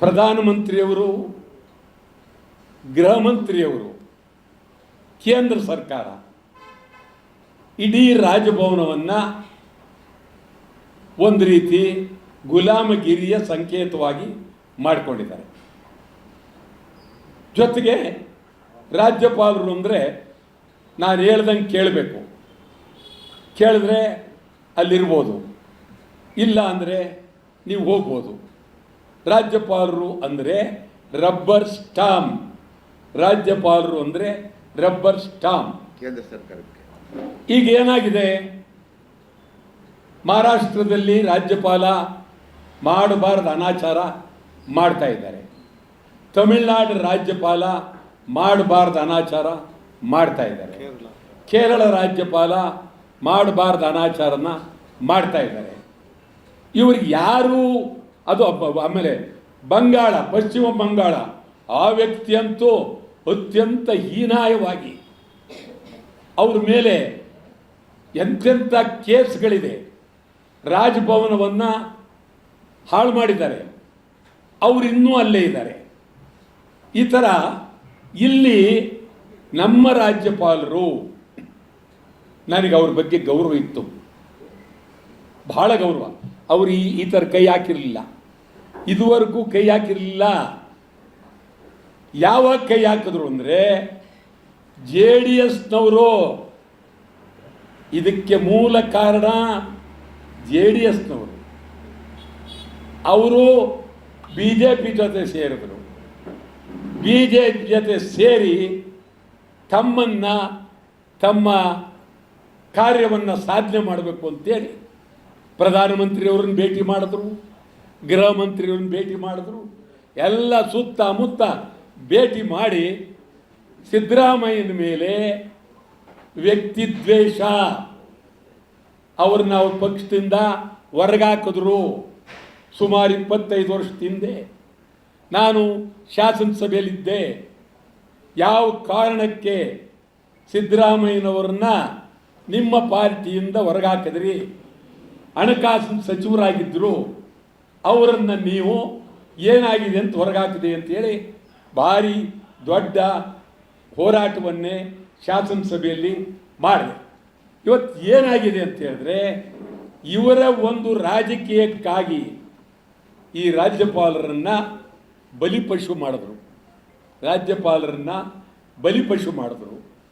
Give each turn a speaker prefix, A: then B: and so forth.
A: ಪ್ರಧಾನಮಂತ್ರಿಯವರು ಗೃಹ ಮಂತ್ರಿಯವರು ಕೇಂದ್ರ ಸರ್ಕಾರ, ಇಡೀ ರಾಜಭವನವನ್ನು ಒಂದು ರೀತಿ ಗುಲಾಮಗಿರಿಯ ಸಂಕೇತವಾಗಿ ಮಾಡಿಕೊಂಡಿದ್ದಾರೆ. ಜೊತೆಗೆ ರಾಜ್ಯಪಾಲರು ಅಂದರೆ ನಾನು ಹೇಳ್ದಂಗೆ ಕೇಳಬೇಕು. ಕೇಳಿದ್ರೆ ಅಲ್ಲಿರ್ಬೋದು. ಇಲ್ಲ ಅಂದರೆ ನೀವು ಹೋಗ್ಬೋದು. ರಾಜ್ಯಪಾಲರು ಅಂದರೆ ರಬ್ಬರ್ ಸ್ಟಾಮ್. ರಾಜ್ಯಪಾಲರು ಅಂದರೆ ರಬ್ಬರ್ ಸ್ಟಾಮ್.
B: ಕೇಂದ್ರ ಸರ್ಕಾರಕ್ಕೆ.
A: ಈಗ ಏನಾಗಿದೆ? ಮಹಾರಾಷ್ಟ್ರದಲ್ಲಿ ರಾಜ್ಯಪಾಲ ಮಾಡಬಾರ್ದು ಅನಾಚಾರ ಮಾಡ್ತಾ ಇದ್ದಾರೆ. ತಮಿಳುನಾಡು ರಾಜ್ಯಪಾಲ ಮಾಡಬಾರ್ದು ಅನಾಚಾರ ಮಾಡ್ತಾ ಇದ್ದಾರೆ. ಕೇರಳ. ರಾಜ್ಯಪಾಲ ಮಾಡಬಾರ್ದು ಅನಾಚಾರನ ಮಾಡ್ತಾ ಇದ್ದಾರೆ. ಇವ್ರಿಗೆ ಯಾರು ಅದು ಆಮೇಲೆ ಬಂಗಾಳ, ಪಶ್ಚಿಮ ಬಂಗಾಳ, ಆ ವ್ಯಕ್ತಿಯಂತೂ ಅತ್ಯಂತ ಹೀನಾಯವಾಗಿ ಅವ್ರ ಮೇಲೆ ಎಂತೆಂಥ ಕೇಸ್ಗಳಿದೆ. ರಾಜಭವನವನ್ನು ಹಾಳು ಮಾಡಿದ್ದಾರೆ. ಅವರು ಇನ್ನೂ ಅಲ್ಲೇ ಇದ್ದಾರೆ. ಈ ಥರ ಇಲ್ಲಿ ನಮ್ಮ ರಾಜ್ಯಪಾಲರು ನನಗೆ ಅವ್ರ ಬಗ್ಗೆ ಗೌರವ ಇತ್ತು. ಬಹಳ ಗೌರವ. ಅವರು ಈ ಈ ಥರ ಕೈ ಹಾಕಿರಲಿಲ್ಲ. ಇದುವರೆಗೂ ಕೈ ಹಾಕಿರಲಿಲ್ಲ. ಯಾವಾಗ ಕೈ ಹಾಕಿದ್ರು ಅಂದರೆ ಜೆ ಡಿ ಎಸ್ನವರು ಇದಕ್ಕೆ ಮೂಲ ಕಾರಣ ಜೆ ಡಿ ಎಸ್ನವರು. ಅವರು ಬಿ ಜೆ ಪಿ ಜೊತೆ ಸೇರಿದ್ರು. ಬಿ ಜೆ ಪಿ ಜೊತೆ ಸೇರಿ ತಮ್ಮನ್ನು ತಮ್ಮ ಕಾರ್ಯವನ್ನು ಸಾಧನೆ ಮಾಡಬೇಕು ಅಂತೇಳಿ ಪ್ರಧಾನಮಂತ್ರಿಯವ್ರನ್ನ ಭೇಟಿ ಮಾಡಿದ್ರು. ಗೃಹ ಮಂತ್ರಿಯವ್ರನ್ನ ಭೇಟಿ ಮಾಡಿದ್ರು. ಎಲ್ಲ ಸುತ್ತಮುತ್ತ ಭೇಟಿ ಮಾಡಿ ಸಿದ್ದರಾಮಯ್ಯನ ಮೇಲೆ ವ್ಯಕ್ತಿ ದ್ವೇಷ ಅವ್ರನ್ನ ಅವ್ರ ಪಕ್ಷದಿಂದ ಹೊರಗಾಕಿದ್ರು. ಸುಮಾರು ಇಪ್ಪತ್ತೈದು ವರ್ಷ ಹಿಂದೆ ನಾನು ಶಾಸನಸಭೆಯಲ್ಲಿದ್ದೆ. ಯಾವ ಕಾರಣಕ್ಕೆ ಸಿದ್ದರಾಮಯ್ಯನವ್ರನ್ನ ನಿಮ್ಮ ಪಾರ್ಟಿಯಿಂದ ಹೊರಗಾಕಿದ್ರಿ? ಹಣಕಾಸಿನ ಸಚಿವರಾಗಿದ್ದರು ಅವರನ್ನು ನೀವು ಏನಾಗಿದೆ ಅಂತ ಹೊರಗಾಕಿದೆ ಅಂತೇಳಿ ಭಾರಿ ದೊಡ್ಡ ಹೋರಾಟವನ್ನೇ ಶಾಸನಸಭೆಯಲ್ಲಿ ಮಾಡಿದೆ. ಇವತ್ತು ಏನಾಗಿದೆ ಅಂತ ಹೇಳಿದ್ರೆ ಇವರ ಒಂದು ರಾಜಕೀಯಕ್ಕಾಗಿ ಈ ರಾಜ್ಯಪಾಲರನ್ನು ಬಲಿಪಶು ಮಾಡಿದ್ರು. ರಾಜ್ಯಪಾಲರನ್ನು ಬಲಿಪಶು ಮಾಡಿದ್ರು.